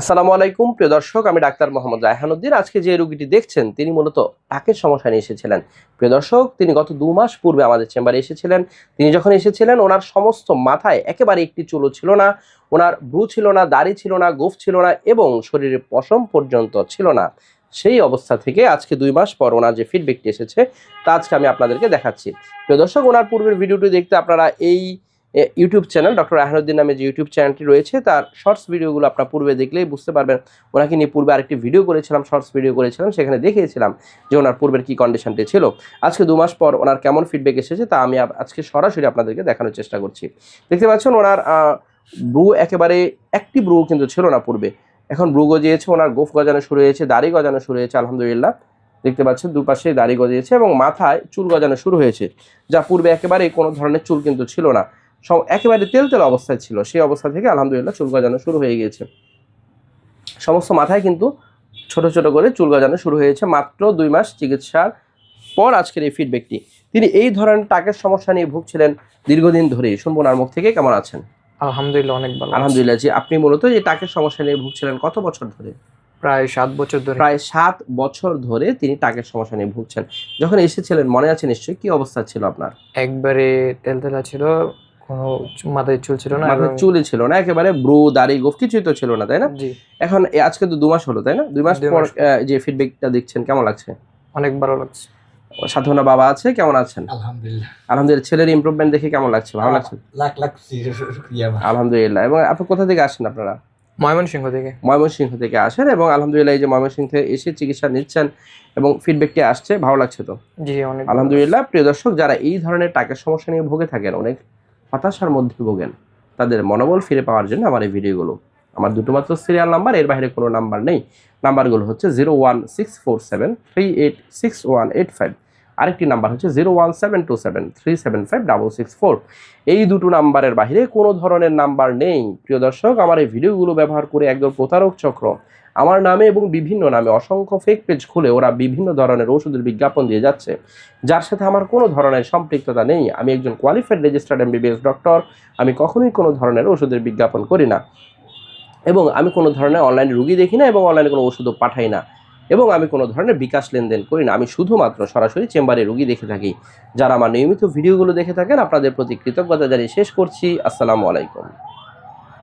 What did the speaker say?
আসসালামু আলাইকুম, প্রিয় দর্শক, আমি ডাক্তার মোহাম্মদ রায়হানুদ্দিন। আজকে যে রোগীটি দেখছেন, তিনি মূলত টাকের সমস্যা নিয়ে এসেছিলেন। প্রিয় দর্শক, তিনি গত দু মাস পূর্বে আমাদের চেম্বারে এসেছিলেন। তিনি যখন এসেছিলেন, ওনার সমস্ত মাথায় একেবারে একটি চুলও ছিল না, ওনার ব্রু ছিল না, দাড়ি ছিল না, গোফ ছিল না এবং শরীরে পশম পর্যন্ত ছিল না। সেই অবস্থা থেকে আজকে দুই মাস পর ওনার যে ফিডব্যাকটি এসেছে, তা আজকে আমি আপনাদেরকে দেখাচ্ছি। প্রিয় দর্শক, ওনার পূর্বের ভিডিওটি দেখতে আপনারা এই ইউটিউব চ্যানেল ডক্টর আহনুদ্দিন নামে যে ইউটিউব চ্যানেলটি রয়েছে, তার শর্টস ভিডিওগুলো আপনার পূর্বে দেখলেই বুঝতে পারবেন। ওনাকে নিয়ে পূর্বে আরেকটি ভিডিও করেছিলাম শর্টস ভিডিও করেছিলাম, সেখানে দেখিয়েছিলাম যে ওনার পূর্বের কী কন্ডিশনটি ছিল। আজকে দু মাস পর ওনার কেমন ফিডব্যাক এসেছে, তা আমি আজকে সরাসরি আপনাদেরকে দেখানোর চেষ্টা করছি। দেখতে পাচ্ছেন ওনার ব্রু একেবারে একটি ব্রু কিন্তু ছিল না পূর্বে। এখন ব্রু গজিয়েছে, ওনার গোফ গজানো শুরু হয়েছে, দাড়ি গজানো শুরু হয়েছে, আলহামদুলিল্লাহ। দেখতে পাচ্ছেন দুপাশে দাড়ি গজিয়েছে এবং মাথায় চুল গজানো শুরু হয়েছে, যা পূর্বে একেবারে কোনো ধরনের চুল কিন্তু ছিল না। সব একেবারে তেল তেল অবস্থায় ছিল। সেই অবস্থা থেকে আলহামদুলিল্লাহ চুল গজানো শুরু হয়ে গিয়েছে। সমস্ত মাথায় কিন্তু ছোট ছোট করে চুল গজানো শুরু হয়েছে। মাত্র দুই মাস চিকিৎসার পর আজকের এই ফিডব্যাকটি তিনি এই ধরনের টাকের সমস্যা নিয়ে ভুগছিলেন দীর্ঘদিন ধরে শুনব ওনার মুখ থেকে কেমন আছেন? আলহামদুলিল্লাহ অনেক ভালো আলহামদুলিল্লাহ জি আপনি মূলত এই টাকের সমস্যা নিয়ে ভুগছিলেন কত বছর ধরে? প্রায় সাত বছর ধরে। প্রায় সাত বছর ধরে তিনি টাকের সমস্যা নিয়ে ভুগছেন। যখন এসেছিলেন মনে আছে নিশ্চয়ই? কি অবস্থা ছিল আপনার? একবারে তেলতেলা ছিল। কোনো মাথায় চুল ছিল না মাথায় চুলই ছিল না একেবারে ব্রু দাড়ি গোফ কিছুই তো ছিল না তাই না? এখন আজকে তো দু মাস হলো তাই না? দুই মাস পর যে ফিডব্যাকটা দেখছেন কেমন লাগছে? অনেক ভালো লাগছে। সাধনা বাবা আছে কেমন আছেন? আলহামদুলিল্লাহ। আলহামদুলিল্লাহ ছেলের ইমপ্রুভমেন্ট দেখে কেমন লাগছে? ভালো লাগছে? লাখ লাখ শুক্রিয়া আলহামদুলিল্লাহ এবং আপনি কোথা থেকে আসেন আপনারা? ময়মনসিংহ থেকে। ময়মনসিংহ থেকে আসেন এবং আলহামদুলিল্লাহ এই যে ময়মনসিংহ থেকে এসে চিকিৎসা নিচ্ছেন এবং ফিডব্যাকটি আসছে ভালো লাগছে তো? জি অনেক আলহামদুলিল্লাহ প্রিয় দর্শক যারা এই ধরনের টাকার সমস্যা নিয়ে ভুগে থাকেন অনেক হতাশার মধ্যে ভোগেন। তাদের মনোবল ফিরে পাওয়ার জন্য আমার এই ভিডিওগুলো। আমার দুটো মাত্র সিরিয়াল নাম্বার এর বাইরে কোনো নাম্বার নেই। নাম্বারগুলো হচ্ছে zero one six four seven three eight six one eight five আরেকটি নাম্বার হচ্ছে zero one seven two seven three seven five double six four এই দুটো নাম্বারের বাইরে কোনো ধরনের নাম্বার নেই। প্রিয় দর্শক, আমার এই ভিডিওগুলো ব্যবহার করে একদম প্রতারক চক্র আমার নামে এবং বিভিন্ন নামে অসংখ্য ফেক পেজ খুলে ওরা বিভিন্ন ধরনের ওষুধের বিজ্ঞাপন দিয়ে যাচ্ছে। যার সাথে আমার কোনো ধরনের সম্পৃক্ততা নেই। আমি একজন কোয়ালিফাইড রেজিস্টার্ড এমবিবিএস ডক্টর আমি কখনোই কোনো ধরনের ওষুধের বিজ্ঞাপন করি না। এবং আমি কোনো ধরনের অনলাইনে রুগী দেখি না এবং অনলাইনে কোনো ওষুধও পাঠাই না। এবং আমি কোনো ধরনের বিকাশ লেনদেন করি না। আমি শুধুমাত্র সরাসরি চেম্বারে রুগী দেখে থাকি। যারা আমার নিয়মিত ভিডিওগুলো দেখে থাকেন, আপনাদের প্রতি কৃতজ্ঞতা জানিয়ে শেষ করছি। আসসালামু আলাইকুম।